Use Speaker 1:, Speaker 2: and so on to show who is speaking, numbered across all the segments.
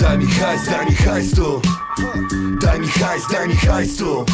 Speaker 1: Daj mi hajs, daj mi hajs tu Daj mi hajs, daj mi hajs tu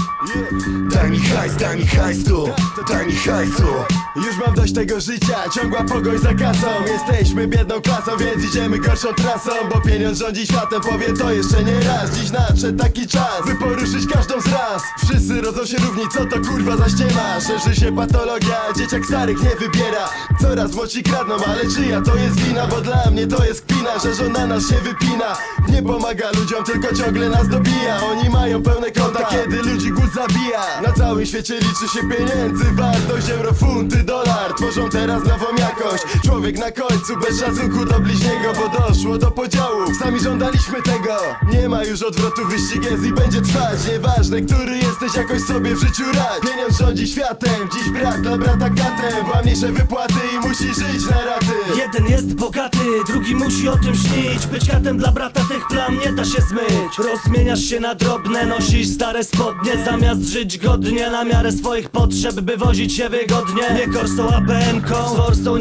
Speaker 1: Daj mi hajs, daj mi hajs tu Daj mi hajs tu
Speaker 2: Już mam dość tego życia, ciągła pogoń za kasą. Jesteśmy biedną klasą, więc idziemy gorszą trasą. Bo pieniądz rządzi światem, powie to jeszcze nie raz. Dziś nadszedł taki czas, by poruszyć każdą z raz Wszyscy rodzą się równi, co to kurwa za ściema? Szerzy się patologia, dzieciak starych nie wybiera. Coraz młodsi kradną, ale czyja to jest wina? Bo dla mnie to jest kpina, że żona nas się wypina. Nie pomaga ludziom, tylko ciągle nas dobija. Oni mają pełne konta, kiedy ludzi głód zabija. Na całym świecie liczy się pieniędzy Wartość euro, funty, dolar. Tworzą teraz nową jakość Człowiek na końcu, bez szacunku do bliźniego Bo doszło do podziałów, sami żądaliśmy tego. Nie ma już odwrotu, wyścig jest i będzie trwać. Nieważne, który jesteś, jakoś sobie w życiu radź. Pieniądz rządzi światem, dziś brak dla brata katem. Ma mniejsze wypłaty i musi żyć na raty.
Speaker 3: Jeden jest bogaty, drugi musi o tym śnić. Być katem dla brata tych plam nie da się zmyć. Rozmieniasz się na drobne, nosisz stare spodnie. Zamiast żyć godnie na miarę swoich potrzeb By wozić się wygodnie. Nie korsą, a BM-ką Z forsą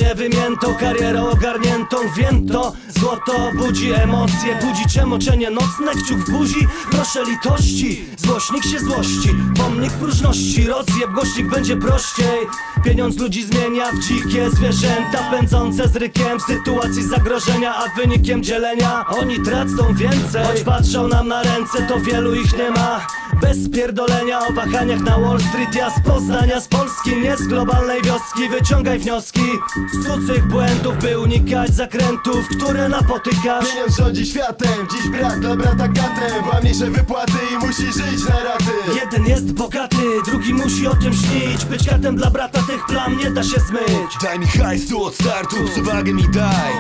Speaker 3: niewymiętą, karierą ogarniętą Wiem to, złoto budzi emocje Budzi ciemoczenie nocne, kciuk w buzi. Proszę litości, złośnik się złości. Pomnik próżności, rozjeb głośnik będzie prościej. Pieniądz ludzi zmienia w dzikie zwierzęta Pędzące z rykiem w sytuacji zagrożenia A wynikiem dzielenia. Oni tracą więcej. Choć patrzą nam na ręce, to wielu ich nie ma. Bez pierdolenia o wahaniach na Wall Street Ja z Poznania, z Polski, nie z globalnej wioski. Wyciągaj wnioski. Z cudzych błędów By unikać zakrętów, które napotykasz.
Speaker 2: Pieniądz rządzi światem, dziś brak dla brata katem Ma mniejsze wypłaty i musi żyć na raty.
Speaker 3: Jeden jest bogaty, drugi musi o tym śnić. Być katem dla brata tych plam nie da się zmyć.
Speaker 1: Daj mi hajs tu od startu, przewagę mi daj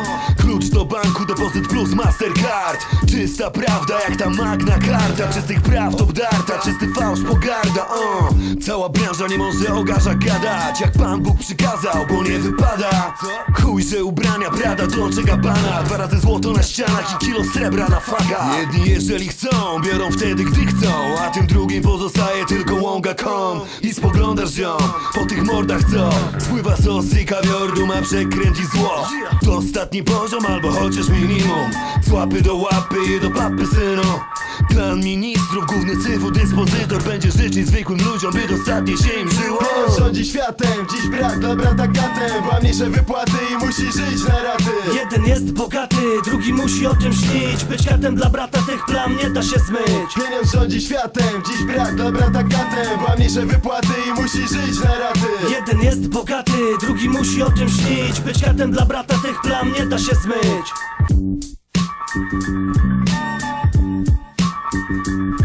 Speaker 1: Klucz do banku, depozyt plus Mastercard. Czysta prawda jak ta magna karta. Czystych praw to darta, czysty fałsz pogarda o. Cała branża nie może o garzach gadać Jak Pan Bóg przykazał, bo nie wypada. Chuj, że ubrania Prada, Dolce Gabbana Dwa razy złoto na ścianach i kilo srebra na fagach. Jedni jeżeli chcą, biorą wtedy gdy chcą A tym drugim pozostaje tylko łąga.com I spoglądasz ziom po tych mordach co? Spływa sos i kawior, duma przekręci zło. To ostatni poziom albo chociaż minimum. Z łapy do łapy i do papy synu Klan ministrów, główny cyfr, dyspozytor Będzie życzyć zwykłym ludziom, by dostatnie się im żyło.
Speaker 2: Rządzi światem, dziś brak dla brata katem Ma mniejsze wypłaty i musi żyć na raty.
Speaker 3: Jeden jest bogaty, drugi musi o tym śnić. Być katem dla brata tych plam nie da się zmyć.
Speaker 2: Pieniądz rządzi światem, dziś brak dla brata katem Ma mniejsze wypłaty i musi żyć na raty.
Speaker 3: Jeden jest bogaty, drugi musi o tym śnić. Być katem dla brata tych plam nie da się zmyć
Speaker 1: Thank you.